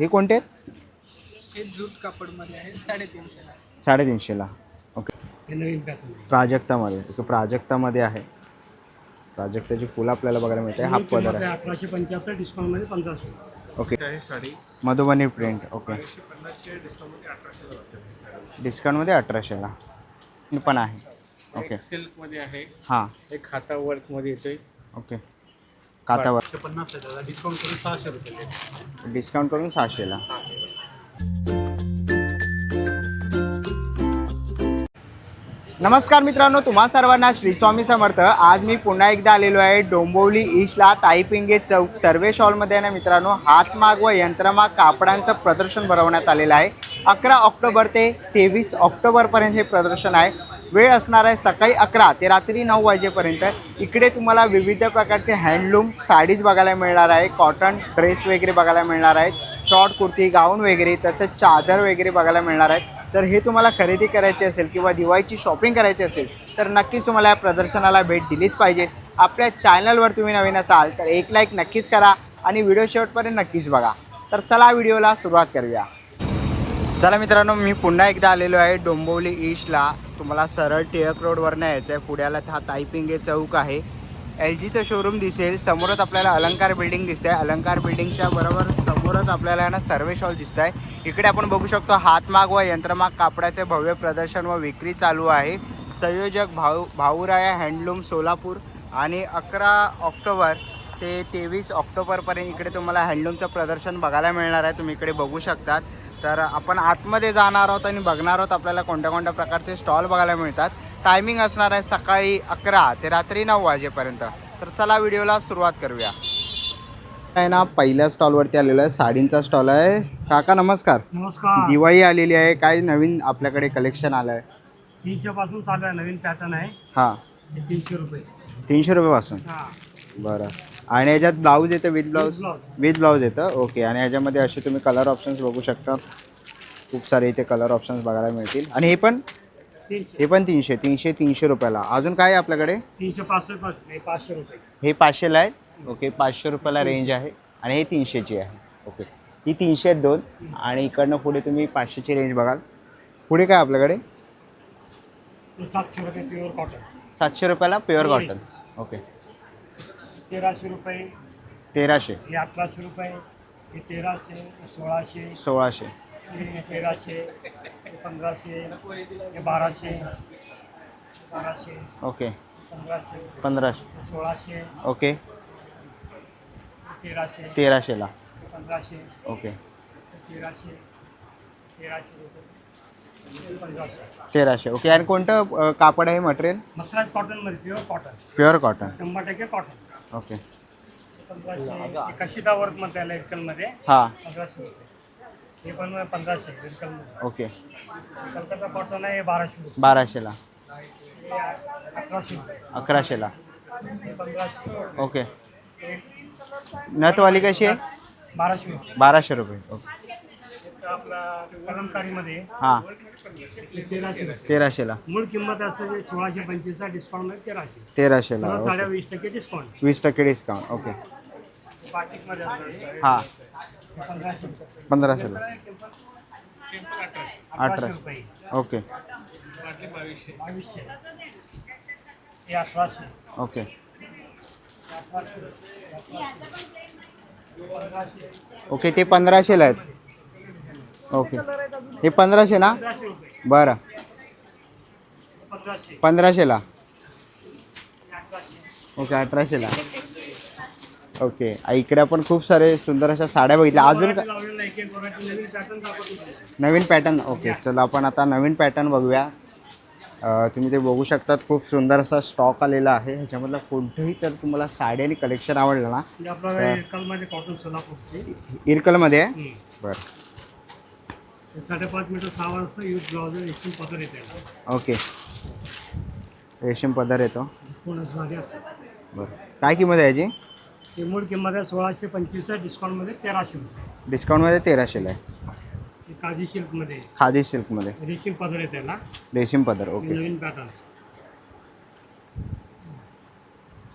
हे कोणते? आहेत हे जूट कापडमध्ये आहे साडेतीनशेला साडेतीनशेला. ओके. हे नवीन पॅटर्न आहे. प्राजक्तामध्ये. ओके प्राजक्तामध्ये आहे. प्राजक्ताची फुलं आपल्याला बघायला मिळते. हा पदर आहे. अठराशे पंच्याहत्तर डिस्काउंटमध्ये पंधराशे. ओके. आहे साडी. Madhubani print okay. एकशे पन्नासचे डिस्काउंटमध्ये असेल डिस्काउंटमध्ये अठराशेला. पण आहे. ओके. सिल्कमध्ये आहे. हां. एक हाता वर्कमध्ये येते ओके. कातावर. एकशे पन्नास आहे त्याला डिस्काउंट करून सहाशे रुपये डिस्काउंट करून सहाशेला नमस्कार मित्रांनो तुम्हा सर्वांना श्री स्वामी समर्थ. आज मी पुन्हा एकदा आलेलो आहे डोंबिवली ईस्टला ताईपिंगे चौक सर्वेश हॉलमध्ये आहे ना मित्रांनो हातमाग व यंत्रमाग कापडांचं प्रदर्शन भरवण्यात आलेलं आहे. अकरा ऑक्टोबर ते तेवीस ऑक्टोबरपर्यंत हे प्रदर्शन आहे. वेळ असणार आहे सकाळी अकरा ते रात्री नऊ वाजेपर्यंत. इकडे तुम्हाला विविध प्रकारचे हँडलूम साडीज बघायला मिळणार आहे कॉटन ड्रेस वगैरे बघायला मिळणार आहेत शॉर्ट कुर्ती गाऊन वगैरे तसंच चादर वगैरे बघायला मिळणार आहेत. तर हे तुम्हाला खरेदी करायची असेल किंवा दिवाळीची शॉपिंग करायची असेल तर नक्कीच तुम्हाला या प्रदर्शनाला भेट दिलीच पाहिजे. आपल्या चॅनलवर तुम्ही नवीन असाल तर एक लाईक नक्कीच करा आणि व्हिडिओ शेवटपर्यंत नक्कीच बघा. तर चला व्हिडिओला सुरुवात करूया. चला मित्रांनो मी पुन्हा एकदा आलेलो आहे डोंबिवली ईस्टला. तुम्हाला सरळ टिळक रोडवरनं यायचं आहे पुढ्याला हा ताईपिंगे चौक आहे. एल जीचं शोरूम दिसेल. समोरच आपल्याला अलंकार बिल्डिंग दिसत आहे अलंकार बिल्डिंगच्या बरोबर समोरच आपल्याला ना सर्वेश हॉल दिसत आहे इकडे आपण बघू शकतो हातमाग व यंत्रमाग कापडाचे भव्य प्रदर्शन व विक्री चालू आहे. संयोजक भाऊ भाऊराया हँडलूम सोलापूर. आणि अकरा ऑक्टोबर ते तेवीस ऑक्टोबरपर्यंत इकडे तुम्हाला हँडलूमचं प्रदर्शन बघायला मिळणार आहे. तुम्ही इकडे बघू शकतात. तर आपण आतमध्ये जाणार आहोत आणि बघणार आहोत आपल्याला कोणत्या कोणत्या प्रकारचे स्टॉल बघायला मिळतात. टायमिंग असणार आहे सकाळी अकरा ते रात्री नऊ वाजेपर्यंत. तर चला व्हिडिओला सुरुवात करूया. आहे ना पहिल्या स्टॉलवरती आलेलो आहे. साडींचा स्टॉल आहे. काका नमस्कार. नमस्कार. दिवाळी आलेली आहे. काय नवीन आपल्याकडे कलेक्शन आलं आहे? तीनशे पासून चालू आहे. नवीन पॅटर्न आहे. हां तीनशे रुपये. तीनशे रुपयेपासून. हा. बरं. आणि याच्यात ब्लाऊज येतं? विथ ब्लाऊज विथ ब्लाऊज येतं? ओके आणि ह्याच्यामध्ये असे तुम्ही कलर ऑप्शन्स बघू शकता. खूप सारे इथे कलर ऑप्शन्स बघायला मिळतील. आणि हे पण? हे पण तीनशे. तीनशे तीनशे रुपयाला. अजून काय आहे आपल्याकडे? तीनशे हे पाचशे रुपये. हे पाचशेला आहेत? ओके पाचशे रुपयाला रेंज आहे. आणि हे तीनशेची आहे. ओके ही तीनशे आहेत दोन. आणि इकडनं पुढे तुम्ही पाचशेची रेंज बघाल. पुढे काय आपल्याकडे? सातशे रुपये प्युअर कॉटन सातशे रुपयाला प्युअर कॉटन ओके तेराशे रुपये. तेराशे. हे अठराशे रुपये. हे तेराशे सोळाशे. सोळाशे. हे तेराशे हे पंधराशे हे बाराशे. बाराशे. ओके. पंधराशे. पंधराशे. हे सोळाशे. ओके. हे तेराशे. तेराशेला हे पंधराशे. ओके. हे तेराशे. तेराशे रुपये. हे पंधराशे. तेराशे. ओके. आणि कोणतं अ, कापड आहे मटेरियल? मसराज कॉटनमध्ये प्युअर कॉटन. Pure cotton. शंभर टक्के कॉटन. ओके. पंधराशे वर्कमध्ये आलं इरकलमध्ये हां. पंधराशे रुपये हे पण पंधराशे इरकलमध्ये ओके. कलकत्ता कॉटन आहे बाराशे रुपये बाराशेला. हे अकराशे. रुपये अकराशेला. हे पंधराशे. ओके. नथवाली कशी आहे? बाराशे रुपये बाराशे रुपये. ओके. आपला कलमकारीमध्ये हां. हे तेराशे तेराशेला. मूळ किंमत असं जे सोळाशे पंचवीसचा डिस्काउंट आहे तेराशे. तेराशेला ओके. वीस टक्के डिस्काउंट वीस टक्के डिस्काउंट ओके. बाटिकमध्ये हां हे. पंधराशे. रुपये पंधराशेला. अठराशे अठराशे. रुपये. ओके. बावीसशे. हे अठराशे. ओके. अठराशे. पंधराशे ओके ते पंधराशेला आहेत. ओके. हे पंधराशे ना? बरं. पंधराशे पंधराशेला? ओके अठराशेला. ओके. इकडे आपण खूप सारे सुंदर अशा साड्या बघितल्या. अजून का नवीन पॅटर्न ओके चला आपण आता नवीन पॅटर्न बघूया. तुम्ही ते बघू शकतात. खूप सुंदर असा स्टॉक आलेला आहे. ह्याच्यामधलं कोणतंही तर तुम्हाला साडी आणि कलेक्शन आवडलं ना? इरकलमध्ये. बरं. साडेपाच मीटर सहा वाजता यूज एकूण पदर येते. ओके. रेशीम पदर येतो. असते बरं. काय किंमत आहे याची? ते मूळ किंमत आहे सोळाशे पंचवीस आहे डिस्काउंटमध्ये तेराशे रुपये. डिस्काउंटमध्ये तेराशेला आहे. ते काजी सिल्कमध्ये आहे. खादी सिल्कमध्ये रेशीम पदर येते ना? रेशीम पदर ओके. नवीन पॅटर्न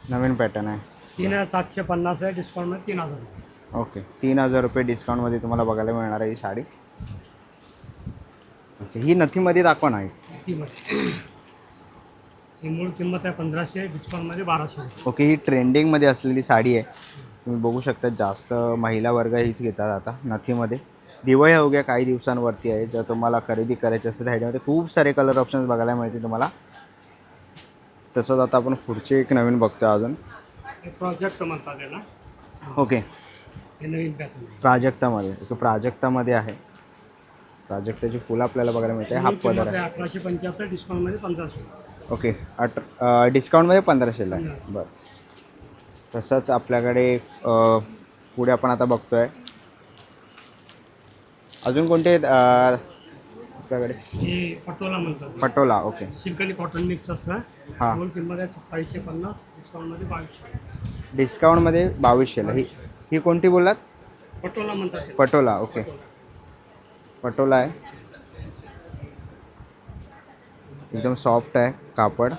नवीन पॅटर्न आहे. तीन हजार सातशे पन्नास आहे डिस्काउंटमध्ये तीन हजार रुपये. ओके. तीन हजार रुपये डिस्काउंटमध्ये तुम्हाला बघायला मिळणार आहे ही साडी. ओके ही नथीमध्ये दाखवा ना ही. किंमत ही मूळ किंमत आहे पंधराशे डिस्काउंटमध्ये बाराशे. रुपये. ओके ही ट्रेंडिंगमध्ये असलेली साडी आहे. तुम्ही बघू शकता जास्त महिला वर्ग हीच घेतात आता नथीमध्ये. दिवाळी अवघ्या काही दिवसांवरती आहे. जर तुम्हाला खरेदी करायची असेल तर ह्याच्यामध्ये खूप सारे कलर ऑप्शन्स बघायला मिळतील तुम्हाला. तसंच आता आपण पुढचे एक नवीन बघतो अजून. हे प्रोजेक्ट म्हणतात त्याला ओके हे नवीन पॅटर्न प्राजक्तामध्ये. ओके प्राजक्तामध्ये आहे. प्राजक्ताची फुलं आपल्याला बघायला मिळते. हा पदर आहे. अठराशे पंच्याहत्तर डिस्काउंटमध्ये पंधराशे. ओके. अठ डिस्काउंटमध्ये पंधराशेला आहे. बरं. तसंच आपल्याकडे पुढे आपण आता बघतोय. अजून कोणते आपल्याकडे? पटोला म्हणतात. पटोला ओके. सिल्क आणि कॉटन मिक्स असतं. हां. मूळ किंमत आहे सत्तावीसशे पन्नास डिस्काउंटमध्ये बावीसशे. डिस्काउंटमध्ये बावीसशेला. ही ही कोणती बोललात? पटोला म्हणतात. पटोला ओके. पटोला आहे. एकदम सॉफ्ट आहे कापड.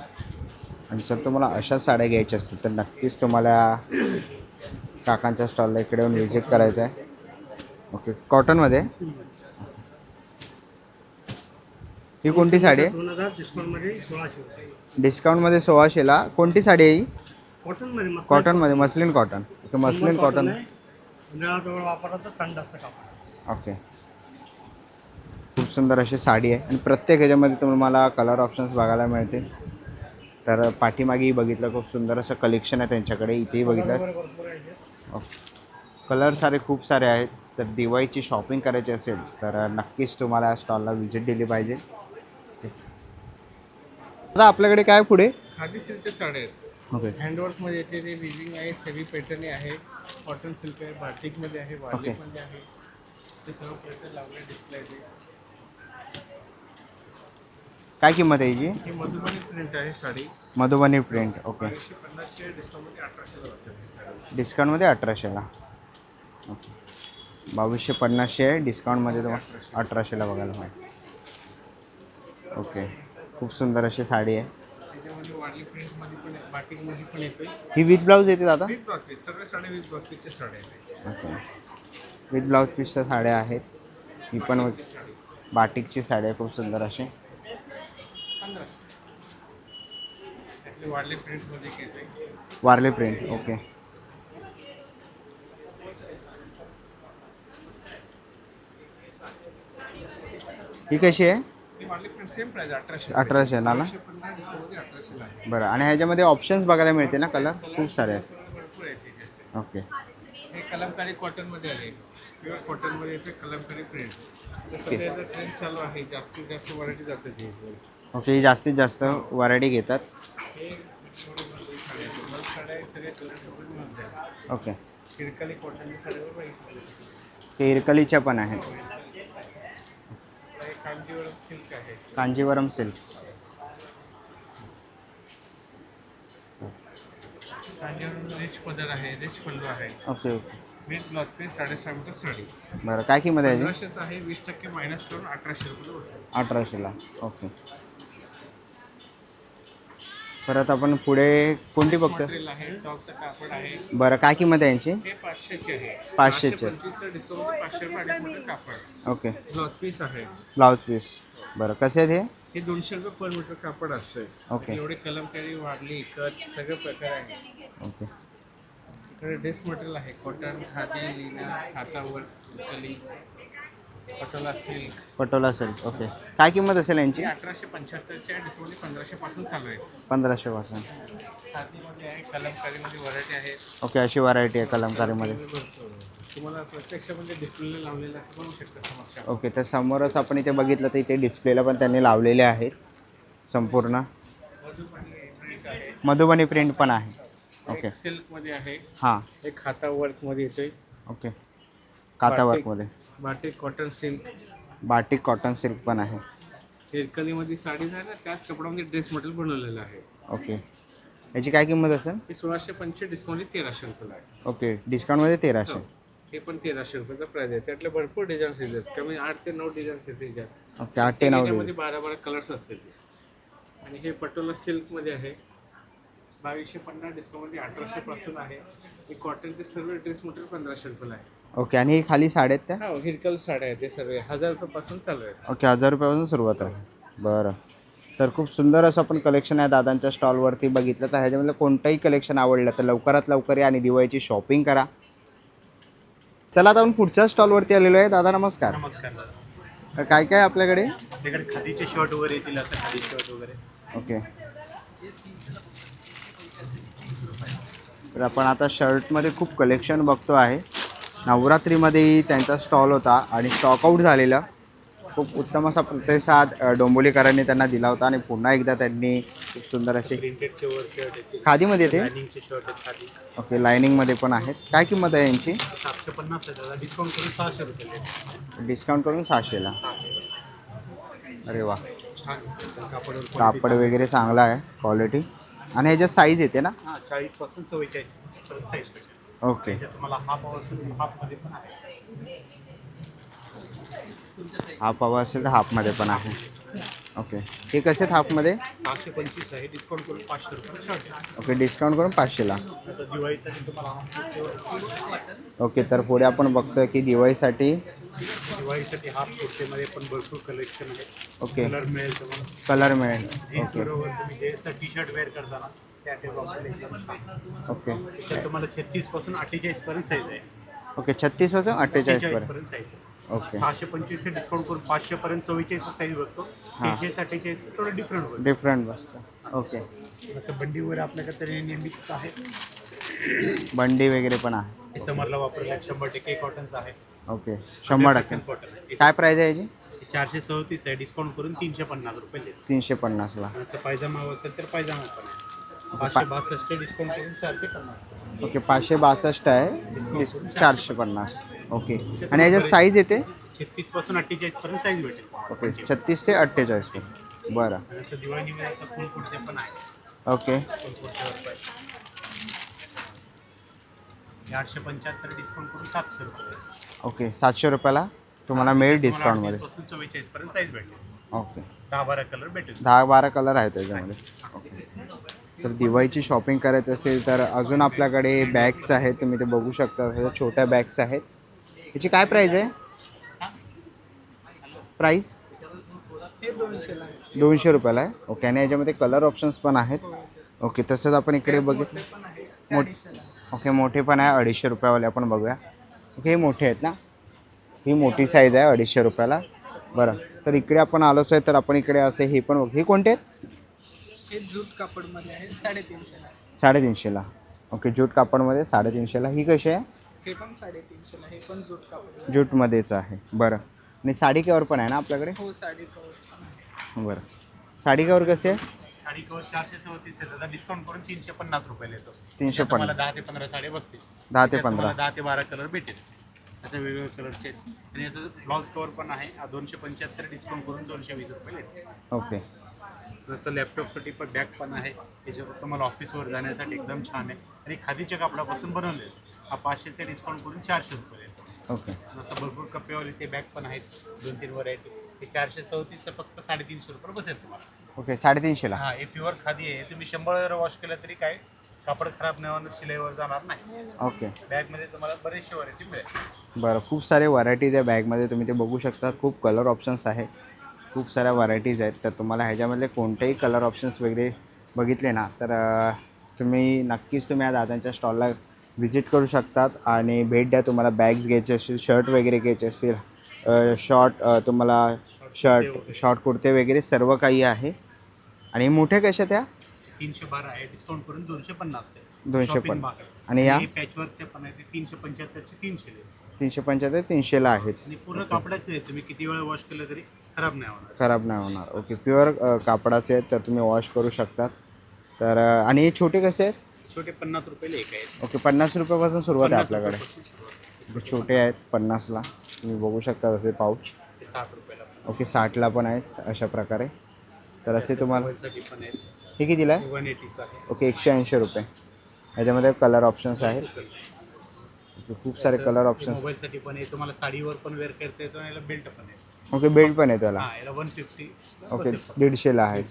आणि जर तुम्हाला अशा साड्या घ्यायच्या असतील तर नक्कीच तुम्हाला काकांच्या स्टॉलला इकडे येऊन व्हिजिट करायचं आहे. ओके कॉटनमध्ये ही कोणती साडी आहे? डिस्काउंटमध्ये सोळाशेला कोणती साडी आहे ही? कॉटनमध्ये muslin cotton okay muslin cotton okay सुंदर अशी साडी आहे. आणि प्रत्येक ह्याच्यामध्ये तुम्हाला कलर ऑप्शन्स बघायला मिळतील. तर पाठीमागेही बघितलं खूप सुंदर असं कलेक्शन आहे त्यांच्याकडे. इथेही बघितलं. कलर सारे खूप सारे आहेत. तर दिवाळीची शॉपिंग करायची असेल तर नक्कीच तुम्हाला या स्टॉलला व्हिजिट दिली पाहिजे. आता आपल्याकडे काय पुढे? खादी सिल्कच्या साड्या आहेत. ओके. हँडवर्कमध्ये येते ते विविंग आहे सेमी पॅटर्न आहे. कॉटन सिल्क आहे बाटिकमध्ये आहे बाटिकमध्ये आहे. ते सर्व पॅटर्न लावले डिस्प्ले आहे काय किंमत आहे ही मधुबनी प्रिंट आहे साडी. मधुबनी प्रिंट ओके एकशे डिस्काउंटमध्ये अठराशेला बसेल ही साडी. डिस्काउंटमध्ये अठराशेला. ओके बावीसशे पन्नासशे आहे डिस्काउंटमध्ये तुम्हाला अठराशेला बघायला मिळेल. ओके खूप सुंदर अशी साडी आहे. त्याच्यामध्ये वारली प्रिंटमध्ये पण आहे बाटिकमध्ये पण येते ही विथ ब्लाऊज येते दादा? विथ सगळे विथ साड्या आहेत. विथ ब्लाऊज पीसच्या साड्या आहेत. ही पण बाटिकची साडी आहे. खूप सुंदर अशी. Warli print okay. ही कशी आहे? ही अठराशे ना? आहे बरं आणि ह्याच्यामध्ये ऑप्शन्स बघायला मिळते ना कलर खूप सारे आहेत. ओके. हे कलमकारी कॉटनमध्ये आहे. प्युअर कॉटनमध्ये कलमकारी प्रिंट ट्रेंड चालू आहे जास्तीत जास्त व्हरायटी जाते ओके जास्तीत जास्त व्हरायटी घेतात. ओके. ते इरकलीच्या पण आहेत. कांजीवरम सिल्क. आहे कांजीवरम सिल्क कांजीवरम रिच पदर आहे रिच पल्लू आहे okay okay. With blouse piece साडेसहा मीटर साडी बरं काय किंमत आहे याची? पंधराशेच आहे वीस टक्के मायनस करून अठराशे रुपये बसेल अठराशेला. ओके. परत आपण पुढे कोणती बघतो मटेरियल आहे टॉपचं कापड आहे. बरं काय किंमत आहे यांची? हे पाचशेचे आहे. पाचशेचे. पंचवीसचं डिस्काउंट पाचशे रुपये मीटर कापड. ओके. ब्लाउज पीस आहे. ब्लाऊज पीस बरं कसे आहेत हे? हे दोनशे रुपये पर मीटर कापड असते ओके. एवढे कलमकारी वाढली कट सगळे प्रकार आहे ओके. इकडे ड्रेस मटेरियल आहे. कॉटन खादी लिना हातावर कली Patola silk. Patola silk okay काय किंमत असेल यांची? अठराशे पंच्याहत्तरच्या डिस्काउंट पंधराशे पासून चालू आहे. पंधराशेपासून. खादीमध्ये आहे कलमकारीमध्ये व्हरायटी आहे. ओके अशी व्हरायटी आहे कलमकारीमध्ये. डिस्प्लेला लावलेला बघू शकता ओके तर समोरच आपण इथे बघितलं तर इथे डिस्प्लेला पण त्यांनी लावलेले आहेत संपूर्ण. मधुबनी प्रिंट पण आहे. ओके सिल्कमध्ये आहे. हां. एक हाता वर्कमध्ये येते ओके काता वर्कमध्ये batik cotton silk batik cotton silk पण आहे. हिरकलीमध्ये साडी आहे ना त्याच कपड्यामध्ये ड्रेस मटेरियल बनवलेलं आहे. ओके. याची काय किंमत असेल? हे सोळाशे पंचवीस डिस्काउंट तेराशे रुपयाला आहे. ओके डिस्काउंटमध्ये तेराशे. हे पण तेराशे रुपयाचा प्राइस आहे. त्यातले भरपूर डिझाईन्स येतात. कमी आठ ते नऊ डिझाईन्स येते ओके आठ ते नऊ त्यामध्ये बारा बारा कलर्स असतील. आणि हे पटोला सिल्कमध्ये आहे. बावीसशे पन्नास डिस्काउंट अठराशे पासून आहे. हे कॉटनचे सर्व ड्रेस मटेरियल पंधराशे रुपयाला आहे. ओके आणि ही खाली साड्या आहेत त्या? हा हिरकल साड्या आहेत ते सर्व हजार रुपयापासून चालू आहेत. ओके हजार रुपयापासून सुरुवात आहे. बरं. तर खूप सुंदर असं आपण कलेक्शन आहे दादांच्या स्टॉलवरती बघितलं तर ह्याच्यामधलं कोणतंही कलेक्शन आवडलं तर लवकरात लवकर या आणि दिवाळीची शॉपिंग करा. चला आता आपण पुढच्या स्टॉलवरती आलेलो आहे. दादा नमस्कार. नमस्कार तर काय काय आहे आपल्याकडे? आपल्याकडे खादीचे शर्ट वगैरे येतील असं खादी शर्ट वगैरे. ओके. तर आपण आता शर्टमध्ये खूप कलेक्शन बघतो आहे. नवरात्रीमध्येही त्यांचा स्टॉल होता आणि स्टॉकआउट झालेला. खूप उत्तम असा प्रतिसाद अ, डोंबिवलीकरांनी त्यांना दिला होता आणि पुन्हा एकदा त्यांनी खूप सुंदर असे खादीमध्ये ते? ओके लायनिंगमध्ये पण आहेत. काय किंमत आहे यांची? डिस्काउंट करून सहाशे रुपये डिस्काउंट करून सहाशेला अरे वा. कापड वगैरे चांगला आहे क्वालिटी आणि ह्याच्यात साईज येते ना? चव्वेचाळीस ओके. त्याच्यात तुम्हाला हाफ असेल हाफमध्ये पण आहे. हाफ हवा असेल तर हाफमध्ये पण आहे. ओके. हे कसे आहेत हाफमध्ये सहाशे पंचवीस आहे. डिस्काउंट करून पाचशे रुपये. शर्ट ओके डिस्काउंट करून पाचशेला आता दिवाळीसाठी तुम्हाला हाफ ओके तर पुढे आपण बघतोय की दिवाळीसाठी दिवाळीसाठी हाफ कुर्तेमध्ये पण भरपूर कलेक्शन आहे. ओके. कलर मिळेल तुम्हाला. कलर मिळेल. ओके. बरोबर तुम्ही जे टी शर्ट वेअर करताना ओके. त्याच्यात तुम्हाला छत्तीसपासून अठ्ठेचाळीस पर्यंत साईज आहे. ओके छत्तीसपासून अठ्ठेचाळीस पर्यंत पर्यंत साईज आहे. ओके. सहाशे पंचवीस डिस्काउंट करून पाचशे पर्यंत चव्वेचाळीस साईज बसतो तीनशे अठ्ठेचाळीस थोडं डिफरंट होतं डिफरंट बसतं. ओके. जसं बंडी वगैरे आपल्याकडे तरी नेहमीच आहे. बंडी वगैरे पण आहे. हे समरला वापरलं शंभर टक्के कॉटनचं आहे. ओके. शंभर टक्के. कॉटन काय प्राईज आहे याची? चारशे सदतीस आहे. डिस्काउंट करून तीनशे पन्नास रुपये देतो तीनशे पन्नासला. जसं पायजमा असेल तर पायजमा पण आहे. पाचशे बासष्ट डिस्काउंट करून चारशे पन्नास. ओके पाचशे बासष्ट आहे. चारशे पन्नास. ओके. आणि याच्यात साईज येते? छत्तीसपासून अठ्ठेचाळीस पर्यंत साईज भेटेल. ओके छत्तीस ते अठ्ठेचाळीस पर्यंत. बरं. पण आहे. ओके. आठशे पंच्याहत्तर डिस्काउंट करून सातशे रुपये. ओके सातशे रुपयाला तुम्हाला मिळेल डिस्काउंटमध्ये चव्वेचाळीस पर्यंत साईज भेटेल. ओके. दहा बारा कलर भेटेल. दहा बारा कलर आहेत त्याच्यामध्ये. तर दिवाळीची शॉपिंग करायचं असेल तर अजून आपल्याकडे बॅग्स आहेत. तुम्ही ते बघू शकता. ह्या छोट्या बॅग्स आहेत. याची काय प्राईज आहे? प्राईस दोनशे रुपयाला आहे. ओके आणि याच्यामध्ये कलर ऑप्शन्स पण आहेत. ओके तसंच आपण इकडे बघितलं. मोठ ओके मोठे पण आहे. अडीचशे रुपयावाले आपण बघूया. ओके हे मोठे आहेत ना? ही मोठी साईज आहे अडीचशे रुपयाला. बरं. तर इकडे आपण आलोच आहे तर आपण इकडे असे हे पण बघ हे कोणते आहेत? हे जूट कापडमध्ये आहे साडेतीनशेला आहे. साडेतीनशेला. Okay jute कापडमध्ये साडेतीनशेला. ही कशी आहे? हे पण साडेतीनशेला हे पण जूट कापड ज्यूटमध्येच आहे. बरं. आणि साडी कवर पण आहे ना आपल्याकडे? हो साडी कवर पण आहे. बरं. साडी कवर कसे आहे? साडी कवर चारशे चौतीस आहे आता डिस्काउंट करून तीनशे पन्नास रुपये येतो तीनशे तुम्हाला पन्नास. दहा ते पंधरा साडे बसतील. दहा ते पंधरा. दहा ते बारा कलर भेटेल. असे वेगवेगळे कलरचे आहेत आणि याचं ब्लाऊज कवर पण आहे. हा दोनशे पंच्याहत्तर डिस्काउंट करून दोनशे वीस रुपये येते ओके. जसं लॅपटॉपसाठी पण बॅग पण आहे. त्याच्यावर तुम्हाला ऑफिसवर जाण्यासाठी एकदम छान आहे. आणि खादीच्या कापडापासून बनवले. हा पाचशेचे डिस्काउंट करून चारशे रुपये ओके. जसं भरपूर कप्पेवाले ते बॅग पण आहेत. दोन तीन व्हरायटी ते चारशे चौतीसचं फक्त साडेतीनशे रुपये बसेल तुम्हाला. ओके साडेतीनशेला? हा हे प्युअर खादी आहे तुम्ही शंभर वेळा वॉश केलं तरी काय? कापड खराब नाही होणार शिलाईवर जाणार नाही. ओके. बॅगमध्ये तुम्हाला बरेचसे व्हरायटी मिळेल. बरं खूप सारे व्हरायटीज आहे बॅगमध्ये तुम्ही ते बघू शकता. खूप कलर ऑप्शन्स आहे. खूप साऱ्या व्हरायटीज आहेत तर तुम्हाला ह्याच्यामधले कोणतेही कलर ऑप्शन्स वगैरे बघितले ना तर तुम्ही नक्कीच तुम्ही या दादांच्या स्टॉलला व्हिजिट करू शकतात आणि भेट द्या तुम्हाला बॅग्स घ्यायचे असतील शर्ट वगैरे घ्यायचे असतील शॉर्ट तुम्हाला शर्ट शॉर्ट कुर्ते वगैरे सर्व काही आहे आणि मोठ्या कशा त्या तीनशे बारा आहे डिस्काउंट करून दोनशे पन्नास. दोनशे पन्नास. आणि या? हे पॅचवर्कचे पण आहे तीनशे पंच्याहत्तरचे तीनशे. तीनशे पंच्याहत्तर तीनशेला आहेत आणि पूर्ण कापडाचे आहे तुम्ही किती वेळा वॉश केलं तरी खराब नाही होणार. खराब नाही होणार. ओके प्युअर कापडाचे आहेत तर तुम्ही वॉश करू शकतात. तर अं, आणि हे छोटे कसे आहेत? छोटे पन्नास रुपये एक आहेत. ओके पन्नास रुपयापासून सुरुवात आहे आपल्याकडे. छोटे आहेत पन्नासला. तुम्ही बघू शकता तसे पाऊच ते साठ रुपयाला पण. ओके साठला पण आहेत अशा प्रकारे. तर असे तुम्हाला मोबाईलसाठी पण आहेत. हे कितीला आहे? वन एटीचं आहे. ओके एकशे ऐंशी रुपये. ह्याच्यामध्ये कलर ऑप्शन्स आहेत. ओके, खूप सारे कलर ऑप्शन्स मोबाईलसाठी पण आहे. तुम्हाला साडीवर पण वेअर करता येतो आणि याला बेल्ट पण आहे. ओके बेल्ट पण आहे त्याला. हा याला वन फिफ्टी ओके दीडशेला आहे.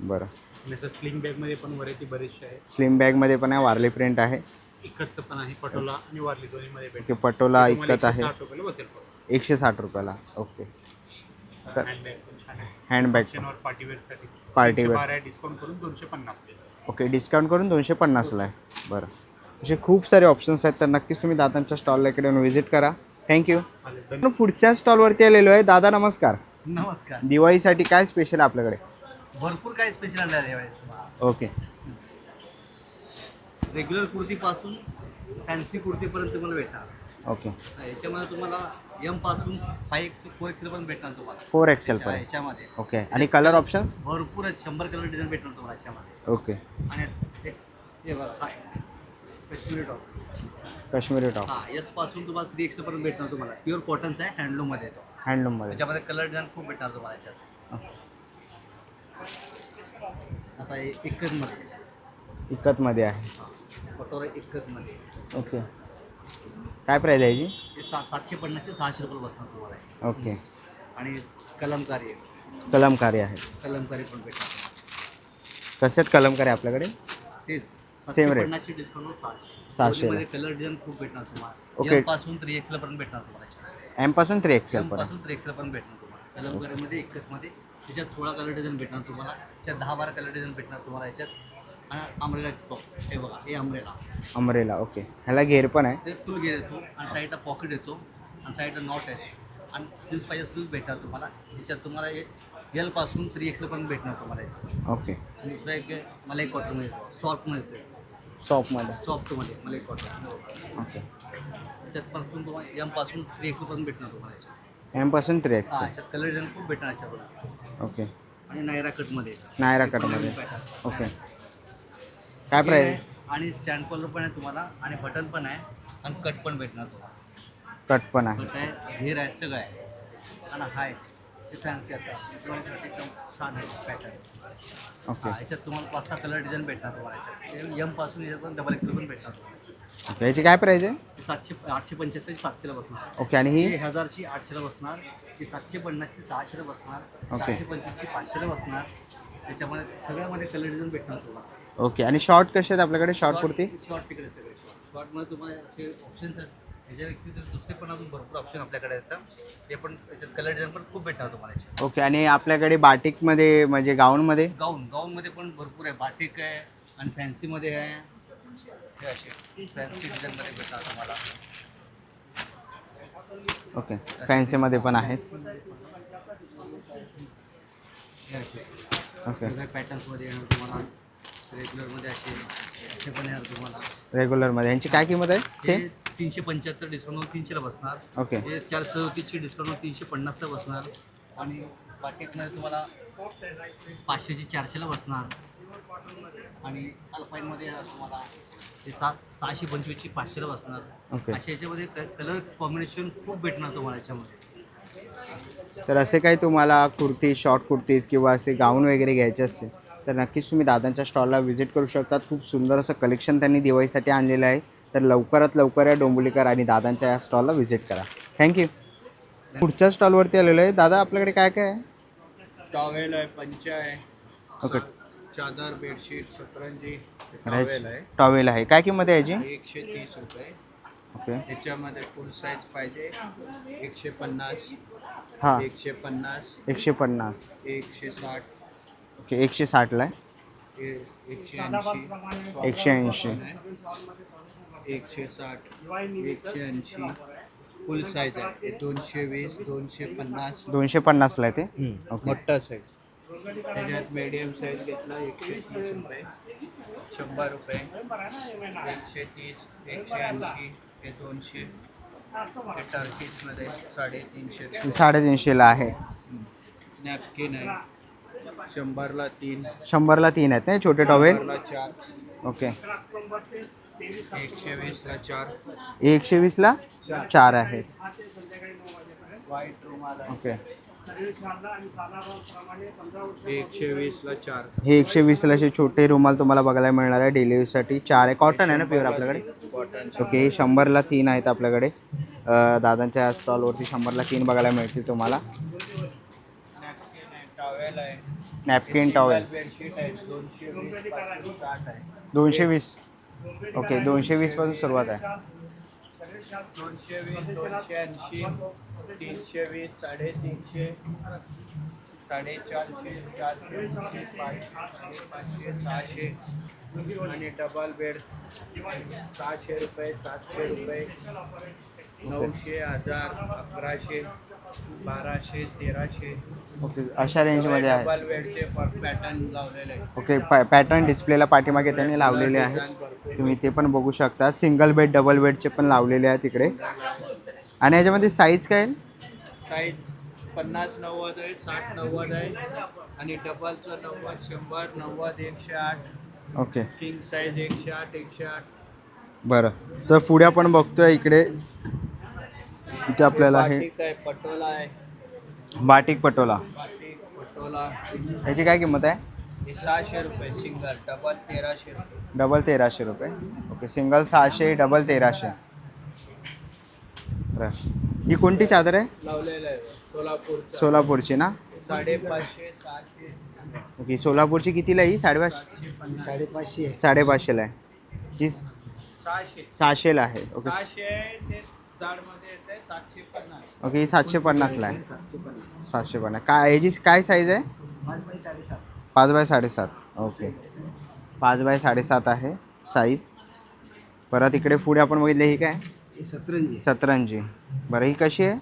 बरं. आणि असं स्लिंग बॅगमध्ये पण व्हरायटी बरीचशी आहे स्लिम बॅगमध्ये पण आहे वारली प्रिंट आहे. इकतचं पण आहे पटोला आणि वारली दोन्हीमध्ये ओके भेटेल पटोला तुम्हाला इकत आहे. 160 रुपयाला बसेल एकशे साठ रुपयाला. ओके तर- हँडबॅग पण छान आहे. हँडबॅग फंक्शनवर पार्टीवेअरसाठी Party wear. बारा डिस्काउंट करून दोनशे पन्नास ओके डिस्काउंट करून दोनशे पन्नासला आहे. बरं. असे खूप सारे ऑप्शन्स आहेत तर नक्कीच तुम्ही दादांच्या स्टॉलला इकडे येऊन व्हिजिट करा. थँक्यू पुढच्या स्टॉलवरती आलेलो आहे. दादा नमस्कार. नमस्कार. दिवाळीसाठी काय स्पेशल आहे आपल्याकडे? भरपूर काही स्पेशल आणलं आहे यावेळेस तुम्हाला ओके रेग्युलर कुर्तीपासून फॅन्सी कुर्तीपर्यंत तुम्हाला भेटणार. ओके याच्यामध्ये तुम्हाला एमपासून फाय एक्स फोर एक्स पण भेटणार तुम्हाला. फोर एक्सेल पर्यंत याच्यामध्ये. ओके आणि कलर ऑप्शन्स भरपूर आहेत. शंभर कलर डिझाईन भेटणार तुम्हाला याच्यामध्ये. ओके आणि बघा काश्मीरी टॉप. काश्मीरी टॉप. हा एसपासून तुम्हाला थ्री एक्स पर्यंत भेटणार तुम्हाला. प्युअर कॉटनचा आहे हँडलूममध्ये येतो हँडलूममध्ये त्याच्यामध्ये कलर डिझाईन खूप भेटणार तुम्हाला याच्यात. आता हे एकचमध्ये इकतमध्ये आहे. कटोरा एकचमध्ये ओके. काय प्राईज आहे याची? हे सात सातशे पन्नासचे सहाशे रुपये बसणार तुम्हाला. ओके. आणि कलमकारी कलमकारी आहे. कलमकारी पण भेटणार. कसे आहेत कलमकारी आपल्याकडे? तेच. Same rate. पन्नासची डिस्काउंट सहाशे सहाशेला. मध्ये कलर डिझाईन खूप भेटणार तुम्हाला. एमपासून थ्री एक्सला पण भेटणार तुम्हाला एमपासून थ्री एक्सेल एम पर्यंत पासून थ्री एक्सला पण भेटणार तुम्हाला. कलमकारीमध्ये एकच मध्ये त्याच्यात सोळा कलर डिझाईन भेटणार तुम्हाला. त्याच्यात दहा बारा कलर डिझाईन भेटणार तुम्हाला याच्यात. आणि टॉप हे बघा हे अमरेला अमरेला ओके ह्याला घेर पण आहे. ते फुल घेर येतो आणि साईडला पॉकेट येतो. आणि साईडला नॉट आहे. आणि स्लीव्ज पाहिजे स्लीव्ज भेटणार तुम्हाला. याच्यात तुम्हाला एलपासून थ्री एक्सला पण भेटणार तुम्हाला याच्यात. ओके आणि दुसरा एक आहे मलाई कॉटनमध्ये सॉफ्टमध्ये येते. शॉपमध्ये सॉफ्टमध्ये मलाई कॉटन ओके याच्यात पासून तुम्हाला एमपासून थ्री एक्स पण भेटणार तुम्हाला याच्यात. एमपासून थ्री हा एक्सेल याच्यात कलर डिझाईन खूप भेटणार ओके आणि नायरा कटमध्ये. नायरा कटमध्ये. ओके काय प्राईज आणि स्टँड कॉलर पण आहे तुम्हाला आणि बटन पण आहे आणि कट पण भेटणार तुम्हाला. कट पण आहे. कट आहे घेर आहे सगळं आहे. आणि हाय ते फॅन्सी आता एकदम छान आहे पॅटर्न ओके याच्यात तुम्हाला पाच सहा कलर डिझाईन भेटणार तुम्हाला याच्यात. एमपासून याच्यात पण डबल एक्सेल पण भेटणार तुम्हाला. ओके याची काय प्राईज आहे? ते सातशे आठशे पंच्याहत्तर सातशेला बसणार. ओके आणि ही? हजारची आठशेला बसणार. ती सातशे पन्नासची सहाशेला बसणार. सहाशे पंचवीसची पाचशेला बसणार. त्याच्यामध्ये सगळ्यामध्ये कलर डिझाईन भेटणार तुम्हाला. ओके आणि शॉर्ट कसे आहेत आपल्याकडे? शॉर्ट कुर्ती? शॉर्ट तिकडे सगळे. शॉर्ट शॉर्टमध्ये तुम्हाला असे ऑप्शन्स आहेत. त्याच्या व्यतिरिक्त दुसरे पण अजून भरपूर ऑप्शन आपल्याकडे येतात. ते पण त्याच्यात कलर डिझाईन पण खूप भेटणार तुम्हाला याच्यात. ओके आणि आपल्याकडे बाटिकमध्ये म्हणजे गाऊनमध्ये? गाऊन गाऊनमध्ये पण भरपूर आहे. बाटिक आहे आणि फॅन्सीमध्ये आहे. हे असे फॅन्सी डिझाईनमध्ये भेटणार तुम्हाला. ओके फॅन्सीमध्ये पण आहेत. हे असे. ओके पॅटर्न्समध्ये येणार तुम्हाला. रेग्युलरमध्ये असे असे पण येणार तुम्हाला. रेग्युलरमध्ये यांची काय किंमत आहे? सेम हे तीनशे पंच्याहत्तर डिस्काउंटवर तीनशेला बसणार. ओके हे चारशे सदतीसची डिस्काउंटवर तीनशे पन्नासला बसणार. आणि बाटिकमध्ये तुम्हाला पाचशेची चारशेला बसणार. आणि अल्पाईनमध्ये येणार तुम्हाला ते सात सहाशे पंचवीसची पाचशेला बसणार. अशा याच्यामध्ये कलर कॉम्बिनेशन खूप भेटणार तुम्हाला याच्यामध्ये. तर असे काही तुम्हाला कुर्ती शॉर्ट कुर्तीज किंवा असे गाऊन वगैरे घ्यायचे असतील तर नक्कीच तुम्ही दादांच्या स्टॉलला व्हिजिट करू शकतात. खूप सुंदर असं कलेक्शन त्यांनी दिवाळीसाठी आणलेलं आहे. तर लवकरात लवकर या डोंबोलीकर आणि दादांच्या या स्टॉलला व्हिजिट करा. थँक्यू पुढच्या स्टॉलवरती आलेलो आहे. दादा आपल्याकडे काय काय आहे? टॉवेल आहे पंचा आहे. ओके चादर बेडशीट सतरंजी टॉवेल आहे. टॉवेल आहे. काय किंमत आहे याची? एकशे तीस रुपये. ओके याच्यामध्ये फुल साईज पाहिजे. एकशे पन्नास. हां. एकशे पन्नास. एकशे पन्नास. एकशे साठ. ओके एकशे साठला आहे. एकशे ऐंशी. एकशे ऐंशी. एकशे साठ एकशे ऐंशी फुल साईज आहे. हे दोनशे वीस दोनशे पन्नास दोनशे पन्नासला आहे ते? ओके. मोठा साईज त्याच्यात मीडियम साईज घेतला एकशे तीस रुपये. शंभर रुपये. एकशे तीस एकशे ऐंशी हे दोनशे. हे टर्कीजमध्ये साडेतीनशे रुपये. साडेतीनशेला आहे. नॅपकिन आहे. शंभरला तीन. शंभरला तीन आहेत ना छोटे टॉवेल? शंभरला चार. ओके. एकशे वीसला चार. एकशे वीसला चार आहे. ओके. एकशे वीसला चार. हे एकशे वीसला असे छोटे रुमाल तुम्हाला बघायला मिळणार आहे. डेली यूजसाठी चार आहे. कॉटन आहे ना प्युअर आपल्याकडे? कॉटन ओके शंभरला तीन आहेत आपल्याकडे. दादांच्या स्टॉलवरती शंभरला तीन बघायला मिळतील तुम्हाला. नॅपकिन टॉवेल दोनशे वीस. पासून आहे दोनशे वीस ओके वीसपासून सुरुवात आहे. दोनशे वीस दोनशे ऐंशी तीनशे वीस साडेतीनशे साडेचारशे चारशे पाचशे पाचशे सहाशे आणि डबल बेड सहाशे रुपये सातशे रुपये नऊशे हजार अकराशे बाराशे तेराशे. ओके अशा रेंजमध्ये आहे डबल बेडचे पॅटर्न लावलेले आहे ओके पॅ पॅटर्न डिस्प्लेला पाठीमागे त्यांनी लावलेले आहेत. तुम्ही ते पण बघू शकता. सिंगल बेड डबल बेडचे पण लावलेले आहे तिकडे आणि याच्यामध्ये साईज काय आहे? साईज पन्नास नव्वद आहे साठ नव्वद आहे. आणि डबलचं नव्वद शंभर नव्वद एकशे आठ. ओके. किंग साईज एकशे आठ एकशे आठ. बरं. तर पुढे आपण बघतोय इकडे. इथे आपल्याला आहे बाटिक आहे पटोला आहे. बाटिक पटोला. बाटिक पटोला. याची काय किंमत आहे? हे सहाशे रुपये सिंगल डबल तेराशे रुपये. डबल तेराशे रुपये. ओके सिंगल सहाशे डबल तेराशे. बरं ही कोणती चादर आहे? लावलेलं आहे सोलापूरचं. सोलापूरची ना? साडेपाचशे सहाशे. ओके सोलापूरची कितीला आहे ही? साडेपाचशे साडेपाचशे. साडेपाचशेला आहे. ही सहाशे. सहाशेला आहे. ओके. सहाशे ते ओके ही सातशे पन्नासला आहे. सातशे पन्नास. काय याची काय साईज आहे? पाच बाय साडेसात. ओके. पाच बाय साडेसात आहे साईज परत इकडे पुढे आपण बघितले ही काय? हे सतरंजी सतरंजी. बरं ही कशी आहे?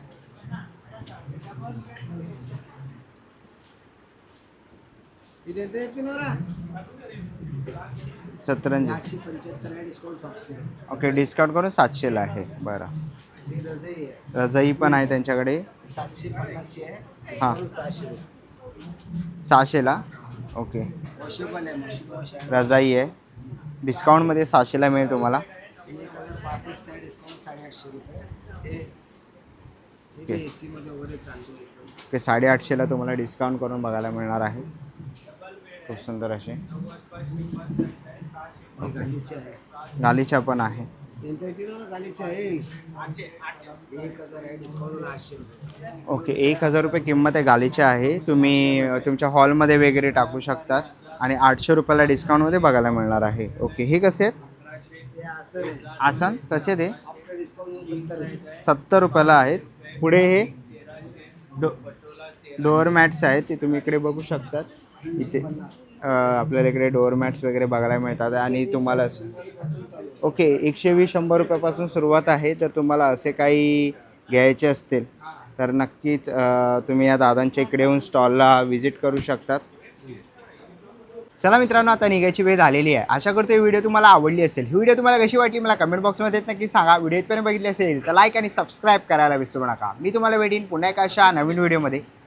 सतरंजी. आठशे पंच्याहत्तर आहे डिस्काउंट सातशे. ओके डिस्काउंट करून सातशेला आहे. बरं. रजई पण आहे त्यांच्याकडे. सातशे पन्नासची आहे. हां. सहाशेला ओके. रजाई आहे. डिस्काउंटमध्ये सहाशेला मिळेल तुम्हाला. ते साडेआठशेला तुम्हाला डिस्काउंट करून बघायला मिळणार आहे. खूप सुंदर असे. गालीच्या पण आहे. ओके एक हजार रुपये किंमत आहे गालीची आहे. तुम्ही तुमच्या हॉलमध्ये वगैरे टाकू शकतात. आणि आठशे रुपयाला डिस्काउंटमध्ये बघायला मिळणार आहे. ओके हे कसे आहेत? आसन कसे ते सत्तर सत्तर रुपयाला आहेत. पुढे हे? डो डोअर मॅट्स आहेत ते तुम्ही इकडे बघू शकतात. इथे आपल्याला इकडे डोअर मॅट्स वगैरे बघायला मिळतात आणि तुम्हाला ओके एकशे वीस शंभर रुपयापासून सुरुवात आहे तर तुम्हाला असे काही घ्यायचे असतील तर नक्कीच तुम्ही या दादांच्या इकडे येऊन स्टॉलला व्हिजिट करू शकतात. चला मित्रांनो आता निघायची वेळ झालेली आहे. आशा करतो ही व्हिडिओ तुम्हाला आवडली असेल. ही व्हिडिओ तुम्हाला कशी वाटली मला कमेंट बॉक्समध्ये नक्की सांगा. व्हिडिओ इथपर्यंत बघितली असेल तर लाईक आणि सबस्क्राईब करायला विसरू नका. मी तुम्हाला भेटीन पुन्हा एका अशा नवीन व्हिडिओमध्ये